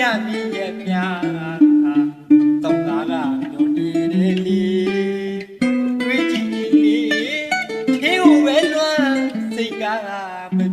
ကစားရင်မဆောင်နဲ့ဒီဘဝကူပဲအောင်ပြီးပြီးမိထေဝေးဝေးရဲ့ဒီတွေ့လေဆွေးဝေးခဲ့ရပြီရဆုံးရပြီရဲ့မြာတောင်းတာကညိုနေတယ်လေတွေ့ကြည့်လေထေကိုပဲလွမ်းစိတ်ကားမ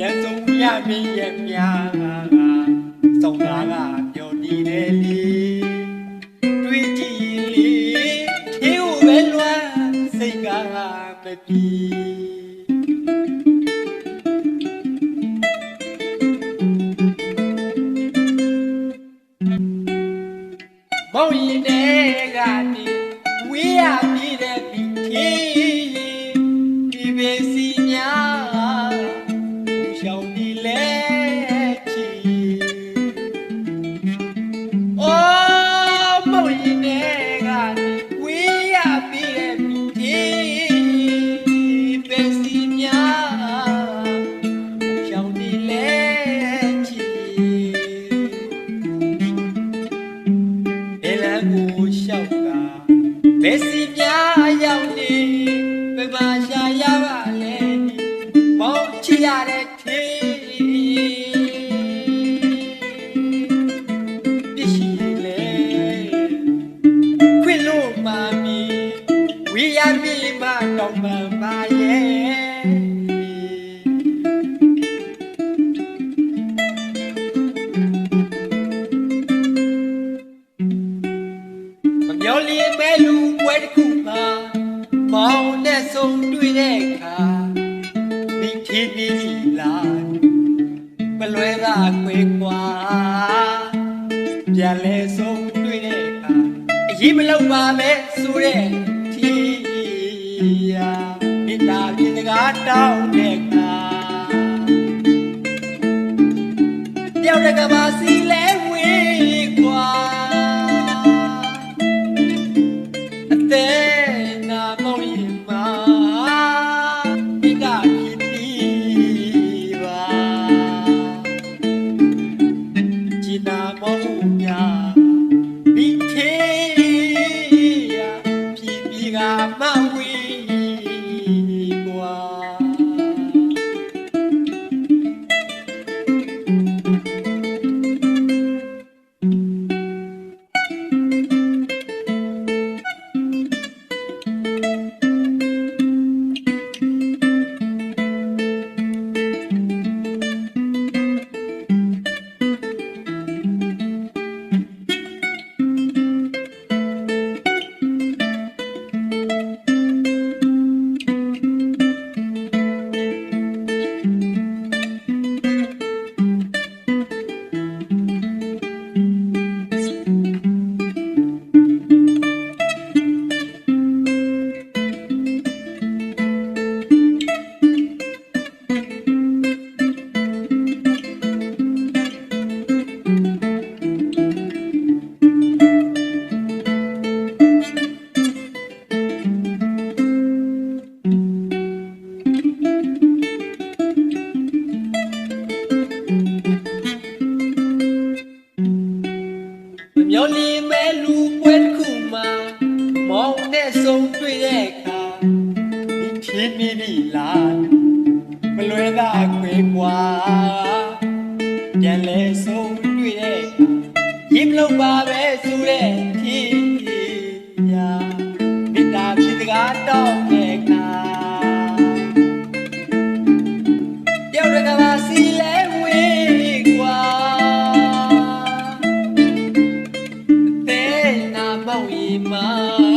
ရဆုံးရမင်းရဲ့မြာကစောင်းသားကပြောနေတယ်လေတွေးကြည့်လေထေကိုပဲလွမ်းစိတ်ကမပြေမောင်ရင်တဲ့ကနေဝေးရပြီတဲ့ပြီထေ ကိုလျှောက်ကဘယ်စီပြားရောက်နေဘယ်မှာရှာရပါလဲမောင်ချရတဲ့ထေပြရှိလေခွင့်လို့မာမီဝီရမီမတော့မှန်ပါရဲ့ လာမလွဲသာခွေကွာပြန်လဲဆုံတွေ့တဲ့အခါအရေးမလောက်ပါပဲဆိုတဲ့ထီယာမိတာပြည်စကားတောင်းတဲ့အခါတယောက်တကဘာစီ မ လင်းမဲ့လူပွဲတစ်ခုမှာမောင်နဲ့ဆုံတွေ့တဲ့အခါဒီချင်းမိပြီလားမလွယ်သာခွေကွာပြန်လဲဆုံတွေ့တဲ့အခါရင်မလို့ပါပဲဆိုတဲ့ဖြေညာမိတာဖြစ်စကားတော့ 一梦。